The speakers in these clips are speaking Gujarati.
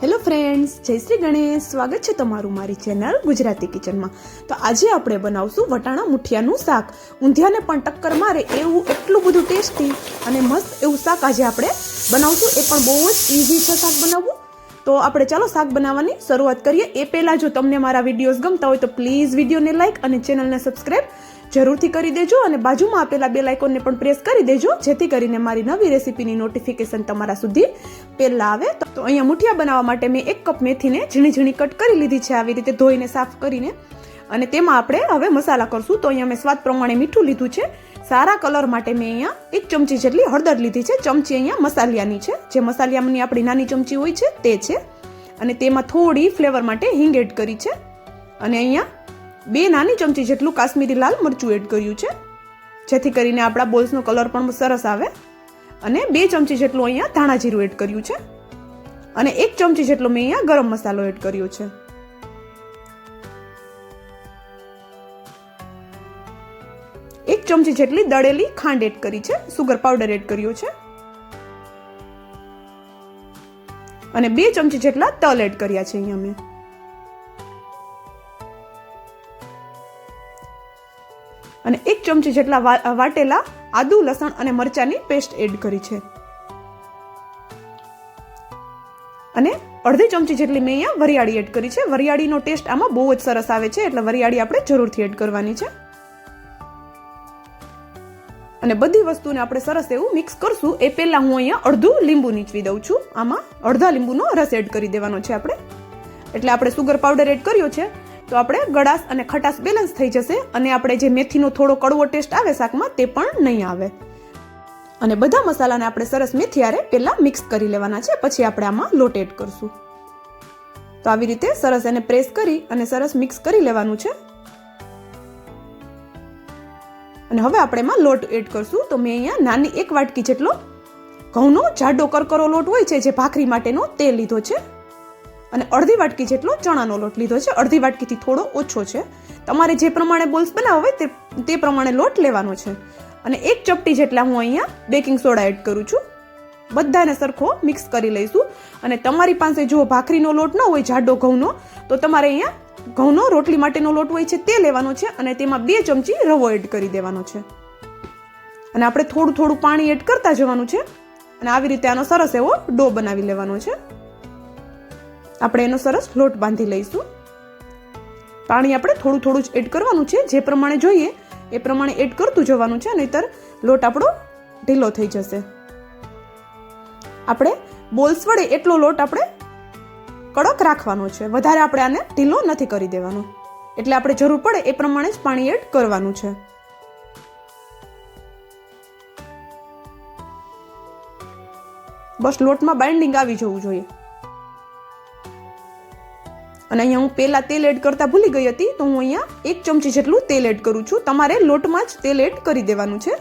હેલો ફ્રેન્ડ્સ, જય શ્રી ગણેશ. સ્વાગત છે તમારું મારી ચેનલ ગુજરાતી કિચનમાં. તો આજે આપણે બનાવશું વટાણા મુઠિયાનું શાક. ઊંધિયાને પણ ટક્કર મારે એવું એટલું બધું ટેસ્ટી અને મસ્ત એવું શાક આજે આપણે બનાવશું. એ પણ બહુ જ ઇઝી છે શાક બનાવવું. તો આપણે ચાલો શાક બનાવવાની શરૂઆત કરીએ. એ પહેલાં જો તમને મારા વિડીયોઝ ગમતા હોય તો પ્લીઝ વિડીયોને લાઇક અને ચેનલને સબસ્ક્રાઈબ જરૂરથી કરી દેજો અને બાજુમાં આપેલા બે લાઇકોનને પણ પ્રેસ કરી દેજો, જેથી કરીને મારી નવી રેસીપીની નોટિફિકેશન તમારા સુધી પહેલાં આવે. તો અહીંયા મુઠિયા બનાવવા માટે મેં એક કપ મેથીને ઝીણી ઝીણી કટ કરી લીધી છે આવી રીતે ધોઈને સાફ કરીને. અને તેમાં આપણે હવે મસાલા કરશું. તો અહીંયા મેં સ્વાદ પ્રમાણે મીઠું લીધું છે. સારા કલર માટે મેં અહીંયા એક ચમચી જેટલી હળદર લીધી છે. ચમચી અહીંયા મસાલિયાની છે. જે મસાલિયાની આપણી નાની ચમચી હોય છે તે છે. અને તેમાં થોડી ફ્લેવર માટે હિંગ એડ કરી છે. અને અહીંયા બે નાની ચમચી જેટલું કાશ્મીરી લાલ મરચું એડ કર્યું છે. જેથી કરીને આપણા બોલ્સનો કલર પણ સરસ આવે. અને બે ચમચી જેટલું અહીંયા ધાણા જીરું એડ કર્યું છે. અને એક ચમચી જેટલો મેં અહીંયા ગરમ મસાલો એડ કર્યો છે. એક ચમચી જેટલી દળેલી ખાંડ એડ કરી છે. સુગર પાવડર એડ કર્યો છે. અને બે ચમચી જેટલા તલ એડ કર્યા છે અહીંયા મેં. અને એક ચમચી જેટલા વાટેલા આદુ, લસણ અને મરચાની પેસ્ટ એડ કરી છે. અને અડધી ચમચી જેટલી મેં અહીંયા વરિયાળી એડ કરી છે. વરિયાળીનો ટેસ્ટ આમાં બહુ જ સરસ આવે છે, એટલે વરિયાળી આપણે જરૂરથી એડ કરવાની છે. અને બધી વસ્તુને આપણે સરસ એવું મિક્સ કરશું. એ પહેલાં હું અહીંયા અડધું લીંબુ નીચવી દઉં છું. આમાં અડધા લીંબુનો રસ એડ કરી દેવાનો છે આપણે. એટલે આપણે સુગર પાવડર એડ કર્યો છે. તો આપણે ગળાશ અને ખટાશ બેલેન્સ થઈ જશે અને આપણે જે મેથીનો થોડો કડવો ટેસ્ટ આવે શાકમાં તે પણ નહીં આવે. અને બધા મસાલાને આપણે સરસ મેથીયારે પહેલાં મિક્સ કરી લેવાના છે, પછી આપણે આમાં લોટ એડ કરશું. તો આવી રીતે સરસ એને પ્રેસ કરી અને સરસ મિક્સ કરી લેવાનું છે. અને હવે આપણે એમાં લોટ એડ કરશું. તો મેં અહીંયા નાની એક વાટકી જેટલો ઘઉંનો જાડો કરકરો લોટ હોય છે, જે ભાખરી માટેનો તે લીધો છે. અને અડધી વાટકી જેટલો ચણાનો લોટ લીધો છે. અડધી વાટકીથી થોડો ઓછો છે. તમારે જે પ્રમાણે બોલ્સ બનાવવા હોય તે તે પ્રમાણે લોટ લેવાનો છે. અને એક ચપટી જેટલા હું અહીંયા બેકિંગ સોડા એડ કરું છું. બધાને સરખો મિક્સ કરી લઈશું. અને તમારી પાસે જો ભાખરીનો લોટ ન હોય, જાડો ઘઉંનો, તો તમારે અહીંયા ઘઉંનો રોટલી માટેનો લોટ હોય છે તે લેવાનો છે અને તેમાં બે ચમચી રવો એડ કરી દેવાનો છે. અને આપણે થોડું થોડું પાણી એડ કરતા જવાનું છે. અને આવી રીતે આનો સરસ એવો ડો બનાવી લેવાનો છે. આપણે એનો સરસ લોટ બાંધી લઈશું. પાણી આપણે થોડું થોડું જ એડ કરવાનું છે. જે પ્રમાણે જોઈએ, એ પ્રમાણે એડ કરતું જવાનું છે. નહીતર લોટ આપણો ઢીલો થઈ જશે. આપણે બોલ્સ વડે એટલો લોટ આપણે કડક રાખવાનો છે. વધારે આપણે આને ઢીલો નથી કરી દેવાનો. એટલે આપણે જરૂર પડે એ પ્રમાણે જ પાણી એડ કરવાનું છે. બસ લોટમાં બાઇન્ડિંગ આવી જવું જોઈએ. અને અહીંયા હું પહેલાં તેલ એડ કરતાં ભૂલી ગઈ હતી, તો હું અહીંયા એક ચમચી જેટલું તેલ એડ કરું છું. તમારે લોટમાં જ તેલ એડ કરી દેવાનું છે.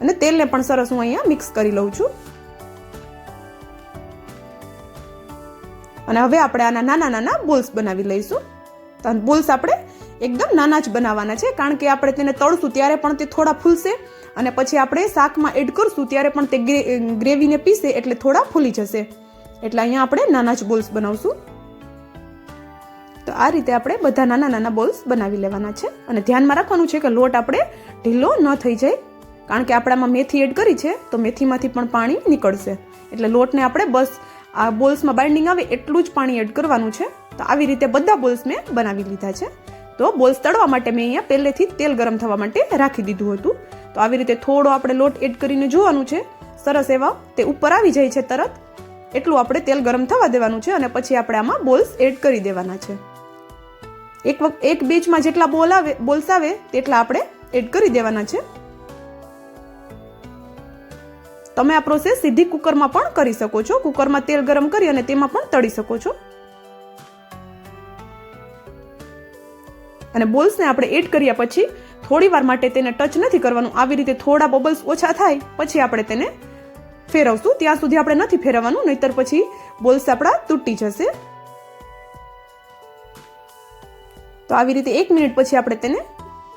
અને તેલને પણ સરસ હું અહીંયા મિક્સ કરી લઉં છું. અને હવે આપણે આના નાના નાના બોલ્સ બનાવી લઈશું. બોલ્સ આપણે એકદમ નાના જ બનાવવાના છે, કારણ કે આપણે તેને તળશું ત્યારે પણ તે થોડા ફૂલશે અને પછી આપણે શાકમાં એડ કરશું ત્યારે પણ તે ગ્રેવીને પીસે એટલે થોડા ફૂલી જશે. એટલે અહીંયા આપણે નાના જ બોલ્સ બનાવશું. તો આ રીતે આપણે બધા નાના નાના બોલ્સ બનાવી લેવાના છે. અને ધ્યાનમાં રાખવાનું છે કે લોટ આપણે ઢીલો ન થઈ જાય. કારણ કે આપણામાં મેથી એડ કરી છે, તો મેથીમાંથી પણ પાણી નીકળશે. એટલે લોટને આપણે બસ આ બોલ્સમાં બાઇન્ડિંગ આવે એટલું જ પાણી એડ કરવાનું છે. તો આવી રીતે બધા બોલ્સ મેં બનાવી લીધા છે. તો બોલ્સ તળવા માટે મેં અહીંયા પહેલેથી તેલ ગરમ થવા માટે રાખી દીધું હતું. તો આવી રીતે થોડો આપણે લોટ એડ કરીને જોવાનું છે. સરસ એવા તે ઉપર આવી જાય છે તરત. એટલું આપણે તેલ ગરમ થવા દેવાનું છે અને પછી આપણે આમાં બોલ્સ એડ કરી દેવાના છે. એક વખત એક બેચમાં જેટલા બોલ આવે બોલ્સ આવે તેટલા આપણે એડ કરી દેવાના છે. તમે આ પ્રોસેસ સીધી કુકરમાં પણ કરી શકો છો. કુકરમાં તેલ ગરમ કરી અને તેમાં પણ તળી શકો છો. અને બોલ્સને આપણે એડ કર્યા પછી થોડી વાર માટે તેને ટચ નથી કરવાનું. આવી રીતે થોડા બબલ્સ ઓછા થાય, પછી આપણે તેને ફેરવશું. ત્યાં સુધી આપણે નથી ફેરવવાનું, નહીતર પછી બોલ્સ આપણા તૂટી જશે. તો આવી રીતે એક મિનિટ પછી આપણે તેને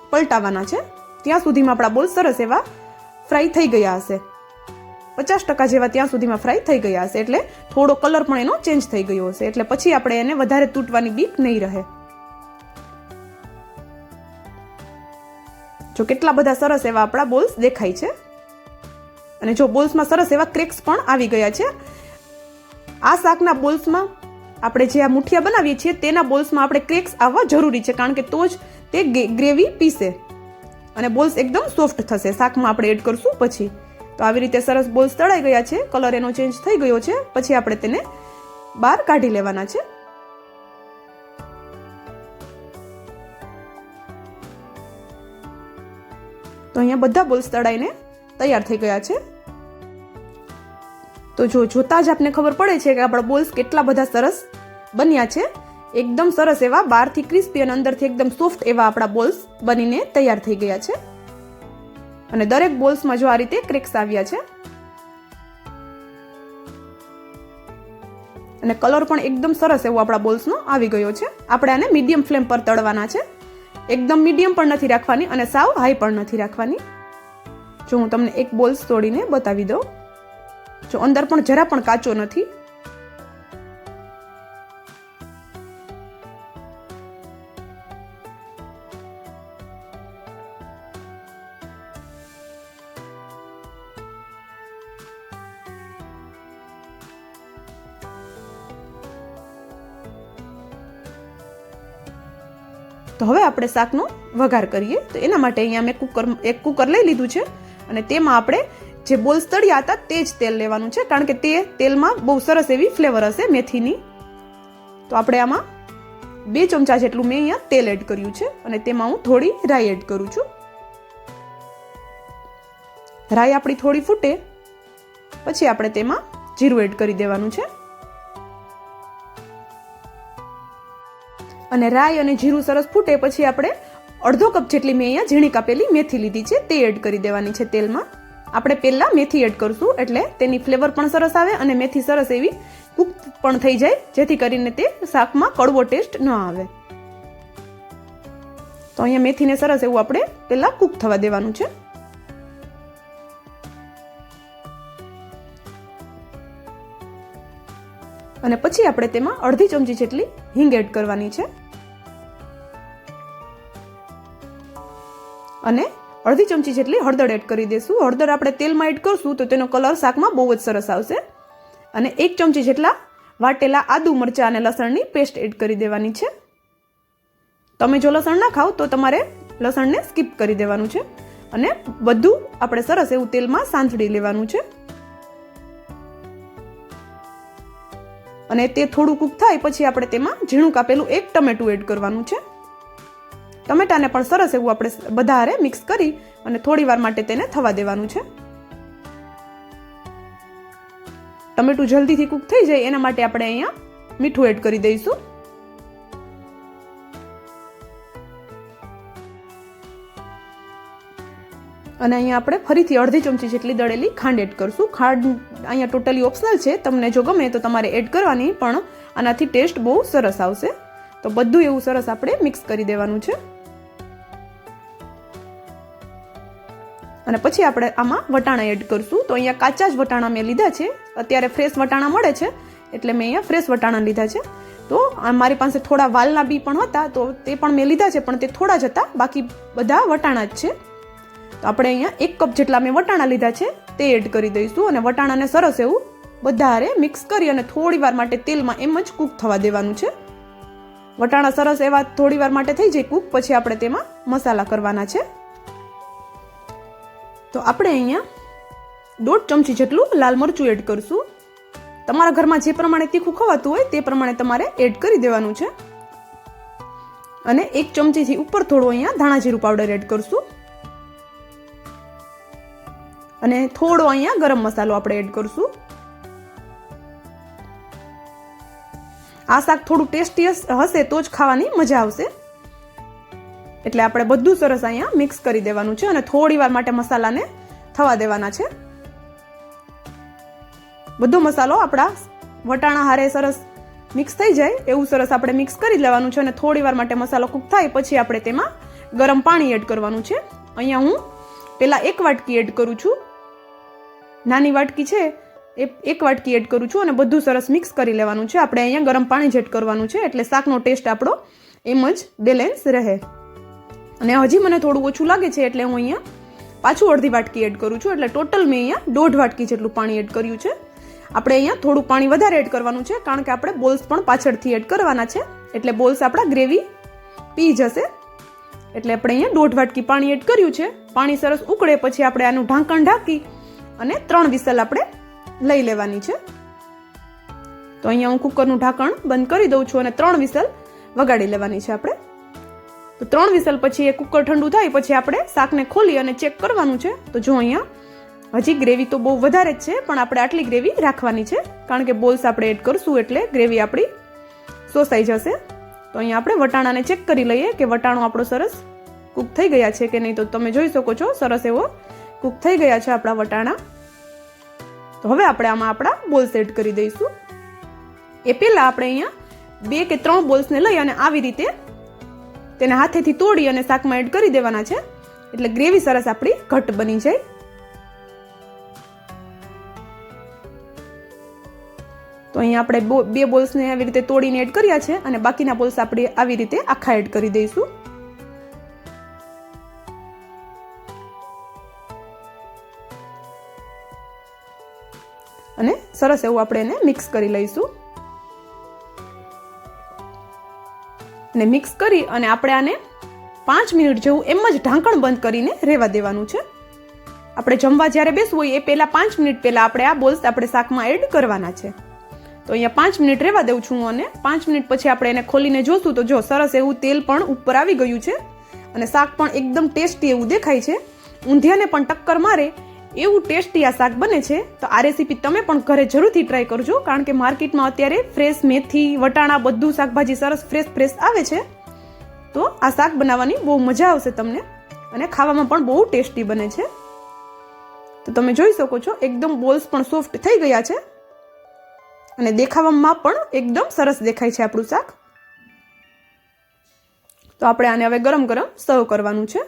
પલટાવવાના છે. ત્યાં સુધીમાં આપણા બોલ સરસ એવા ફ્રાય થઈ ગયા હશે. પચાસ ટકા જેવા ત્યાં સુધીમાં ફ્રાય થઈ ગયા હશે. એટલે થોડો કલર પણ એનો ચેન્જ થઈ ગયો હશે. એટલે પછી આપણે એને વધારે તૂટવાની બીક નહીં રહે. જો કેટલા બધા સરસ એવા આપણા બોલ્સ દેખાય છે. અને જો બોલ્સમાં સરસ એવા ક્રેક્સ પણ આવી ગયા છે. આ શાકના બોલ્સમાં આપણે જે આ મુઠિયા બનાવીએ છીએ, તેના બોલ્સમાં આપણે ક્રેક્સ આવવા જરૂરી છે, કારણ કે તો જ તે ગ્રેવી પીસે. અને બોલ્સ એકદમ સોફ્ટ થશે. શાકમાં આપણે એડ કરશું પછી. તો આવી રીતે સરસ બોલ્સ તળાઈ ગયા છે. કલર એનો ચેન્જ થઈ ગયો છે. પછી આપણે તેને બહાર કાઢી લેવાના છે. તો અહીંયા બધા બોલ્સ તળાઈને તૈયાર થઈ ગયા છે. તો જો જોતા જ આપને ખબર પડે છે કે આપણા બોલ્સ કેટલા બધા સરસ બન્યા છે. એકદમ સરસ એવા બહારથી ક્રિસ્પી અને અંદરથી એકદમ સોફ્ટ એવા આપણા બોલ્સ બનીને તૈયાર થઈ ગયા છે. અને દરેક બોલ્સમાં જો આ રીતે ક્રેક્સ આવ્યા છે. અને કલર પણ એકદમ સરસ એવો આપણા બોલ્સનો આવી ગયો છે. આપણે આને મીડિયમ ફ્લેમ પર તળવાના છે. એકદમ મીડિયમ પણ નથી રાખવાની અને સાવ હાઈ પણ નથી રાખવાની. જો હું તમને એક બોલ્સ તોડીને બતાવી દઉં. જો અંદર પણ જરા પણ કાચો નથી તો હવે આપણે શાકનો વઘાર કરીએ. તો એના માટે અહીંયા મેં કુકર, એક કુકર લઈ લીધું છે અને તેમાં આપણે જે બોલ્સ તળ્યા હતા તે જ તેલ લેવાનું છે, કારણ કે તે તેલમાં બહુ સરસ એવી ફ્લેવર હશે મેથીની. તો આપણે આમાં બે ચમચા જેટલું મેં અહીંયા તેલ એડ કર્યું છે અને તેમાં હું થોડી રાઈ એડ કરું છું. રાઈ આપણી થોડી ફૂટે, પછી આપણે તેમાં જીરું એડ કરી દેવાનું છે. અને રાઈ અને જીરું સરસ ફૂટે પછી આપણે અડધો કપ જેટલી મેં અહીંયા ઝીણી કાપેલી મેથી લીધી છે, તે એડ કરી દેવાની છે તેલમાં. આપણે પહેલાં મેથી એડ કરશું, એટલે તેની ફ્લેવર પણ સરસ આવે અને મેથી સરસ એવી કૂક પણ થઈ જાય, જેથી કરીને તે શાકમાં કડવો ટેસ્ટ ન આવે. તો અહીંયા મેથીને સરસ એવું આપણે પહેલાં કૂક થવા દેવાનું છે. અને પછી આપણે તેમાં અડધી ચમચી જેટલી હિંગ એડ કરવાની છે. અને અડધી ચમચી જેટલી હળદર એડ કરી દઈશું હળદર આપણે તેલમાં એડ કરશું તો તેનો કલર શાકમાં બહુ જ સરસ આવશે. અને એક ચમચી જેટલા વાટેલા આદુ મરચાં અને લસણની પેસ્ટ એડ કરી દેવાની છે. તમે જો લસણ ના ખાવ તો તમારે લસણને સ્કીપ કરી દેવાનું છે. અને બધું આપણે સરસ એવું તેલમાં સાંથળી લેવાનું છે. અને તે થોડું કૂક થાય પછી આપણે તેમાં ઝીણું કાપેલું એક ટમેટું એડ કરવાનું છે. ટમેટાને પણ સરસ એવું આપણે બધા હારે મિક્સ કરી અને થોડી વાર માટે તેને થવા દેવાનું છે. ટમેટું જલ્દીથી કૂક થઈ જાય એના માટે આપણે અહીંયા મીઠું એડ કરી દઈશું. અને અહીંયા આપણે ફરીથી અડધી ચમચી જેટલી દળેલી ખાંડ એડ કરશું. ખાંડ અહીંયા ટોટલી ઓપ્શનલ છે. તમને જો ગમે તો તમારે એડ કરવાની, પણ આનાથી ટેસ્ટ બહુ સરસ આવશે. તો બધું એવું સરસ આપણે મિક્સ કરી દેવાનું છે. અને પછી આપણે આમાં વટાણા એડ કરશું. તો અહીંયા કાચા જ વટાણા મેં લીધા છે. અત્યારે ફ્રેશ વટાણા મળે છે. એટલે મેં અહીંયા ફ્રેશ વટાણા લીધા છે. તો મારી પાસે થોડા વાલના બી પણ હતા. તો તે પણ મેં લીધા છે, પણ તે થોડા જ હતા. બાકી બધા વટાણા જ છે. તો આપણે અહીંયા એક કપ જેટલા મેં વટાણા લીધા છે, તે એડ કરી દઈશું અને વટાણાને સરસ એવું બધા મિક્સ કરી અને થોડી વાર માટે તેલમાં એમ જ કૂક થવા દેવાનું છે. વટાણા સરસ એવા થોડી વાર માટે થઈ જાય કૂક. પછી આપણે તેમાં મસાલા કરવાના છે. તો આપણે અહીંયા દોઢ ચમચી જેટલું લાલ મરચું એડ કરશું. તમારા ઘરમાં જે પ્રમાણે તીખું ખવાતું હોય તે પ્રમાણે તમારે એડ કરી દેવાનું છે. અને એક ચમચીથી ઉપર થોડું અહીંયા ધાણા જીરું પાવડર એડ કરશું. અને થોડો અહીંયા ગરમ મસાલો આપણે એડ કરશું. આ શાક થોડું ટેસ્ટી હશે તો જ ખાવાની મજા આવશે. એટલે આપણે બધું સરસ અહીંયા મિક્સ કરી દેવાનું છે અને થોડી વાર માટે મસાલાને થવા દેવાના છે. બધો મસાલો આપણા વટાણા હારે સરસ મિક્સ થઈ જાય, એવું સરસ આપણે મિક્સ કરી લેવાનું છે અને થોડી વાર માટે મસાલો કૂક થાય પછી આપણે તેમાં ગરમ પાણી એડ કરવાનું છે. અહીંયા હું પહેલાં એક વાટકી એડ કરું છું. નાની વાટકી છે, એ એક વાટકી એડ કરું છું અને બધું સરસ મિક્સ કરી લેવાનું છે. આપણે અહીંયા ગરમ પાણી જ એડ કરવાનું છે એટલે શાકનો ટેસ્ટ આપણો એમ જ બેલેન્સ રહે. અને હજી મને થોડું ઓછું લાગે છે એટલે હું અહીંયા પાછું અડધી વાટકી એડ કરું છું. એટલે ટોટલ મેં અહીંયા દોઢ વાટકી જેટલું પાણી એડ કર્યું છે. આપણે અહીંયા થોડું પાણી વધારે એડ કરવાનું છે, કારણ કે આપણે બોલ્સ પણ પાછળથી એડ કરવાના છે. એટલે બોલ્સ આપણા ગ્રેવી પી જશે. એટલે આપણે અહીંયા દોઢ વાટકી પાણી એડ કર્યું છે. પાણી સરસ ઉકળે પછી આપણે આનું ઢાંકણ ઢાંકી અને ત્રણ વિસલ આપણે લઈ લેવાની છે. તો અહીંયા હું કુકરનું ઢાંકણ બંધ કરી દઉં છું અને ત્રણ વિસલ વગાડી લેવાની છે આપણે. તો ત્રણ વિસલ પછી એ કુકર ઠંડુ થાય, પછી આપણે શાકને ખોલી અને ચેક કરવાનું છે. તો જો અહીંયા, હજી ગ્રેવી તો બહુ વધારે જ છે, પણ આપણે આટલી ગ્રેવી રાખવાની છે, કારણ કે બોલ્સ આપણે એડ કરશું એટલે ગ્રેવી આપણી સોસાઈ જશે. તો અહીંયા આપણે વટાણાને ચેક કરી લઈએ કે વટાણો આપણો સરસ કૂક થઈ ગયા છે કે નહીં. તો તમે જોઈ શકો છો, સરસ એવો કૂક થઈ ગયા છે આપણા વટાણા. તો હવે આપણે આમાં આપણા બોલ્સ એડ કરી દઈશું. એ પહેલાં આપણે અહીંયા બે કે ત્રણ બોલ્સને લઈ અને આવી રીતે તેને હાથેથી તોડી અને શાકમાં એડ કરી દેવાના છે. એટલે ગ્રેવી સરસ આપણી ઘટ બની જાય. તો અહીંયા આપણે બે બોલ્સને આવી રીતે તોડીને એડ કર્યા છે અને બાકીના બોલ્સ આપણે આવી રીતે આખા એડ કરી દઈશું. અને સરસ એવું આપણે એને મિક્સ કરી લઈશું. અને મિક્સ કરી અને આપણે આને પાંચ મિનિટ જેવું એમ જ ઢાંકણ બંધ કરીને રહેવા દેવાનું છે. આપણે જમવા જ્યારે બેસવું હોય એ પહેલાં પાંચ મિનિટ પહેલાં આપણે આ બોલ્સ આપણે શાકમાં એડ કરવાના છે. તો અહીંયા પાંચ મિનિટ રહેવા દઉં છું અને પાંચ મિનિટ પછી આપણે એને ખોલીને જોશું તો જો સરસ એવું તેલ પણ ઉપર આવી ગયું છે. અને શાક પણ એકદમ ટેસ્ટી એવું દેખાય છે. ઊંધિયાને પણ ટક્કર મારે એવું ટેસ્ટી આ શાક બને છે, તો આ રેસીપી તમે પણ ઘરે જરૂરથી ટ્રાય કરજો, કારણ કે માર્કેટમાં અત્યારે ફ્રેશ મેથી, વટાણા, બધું શાકભાજી સરસ ફ્રેશ ફ્રેશ આવે છે. તો આ શાક બનાવવાની બહુ મજા આવશે તમને, અને ખાવામાં પણ બહુ ટેસ્ટી બને છે. તો તમે જોઈ શકો છો, એકદમ બોલ્સ પણ સોફ્ટ થઈ ગયા છે, અને દેખાવામાં પણ એકદમ સરસ દેખાય છે આપણું શાક. તો આપણે આને હવે ગરમ ગરમ સર્વ કરવાનું છે.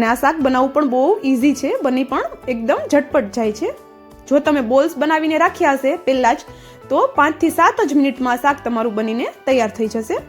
અને આ શાક બનાવવું પણ બહુ ઇઝી છે, બની પણ એકદમ ઝટપટ જાય છે. જો તમે બોલ્સ બનાવીને રાખ્યા હશે, પહેલાં જ, તો પાંચથી સાત જ મિનિટમાં શાક તમારું બનીને તૈયાર થઈ જશે.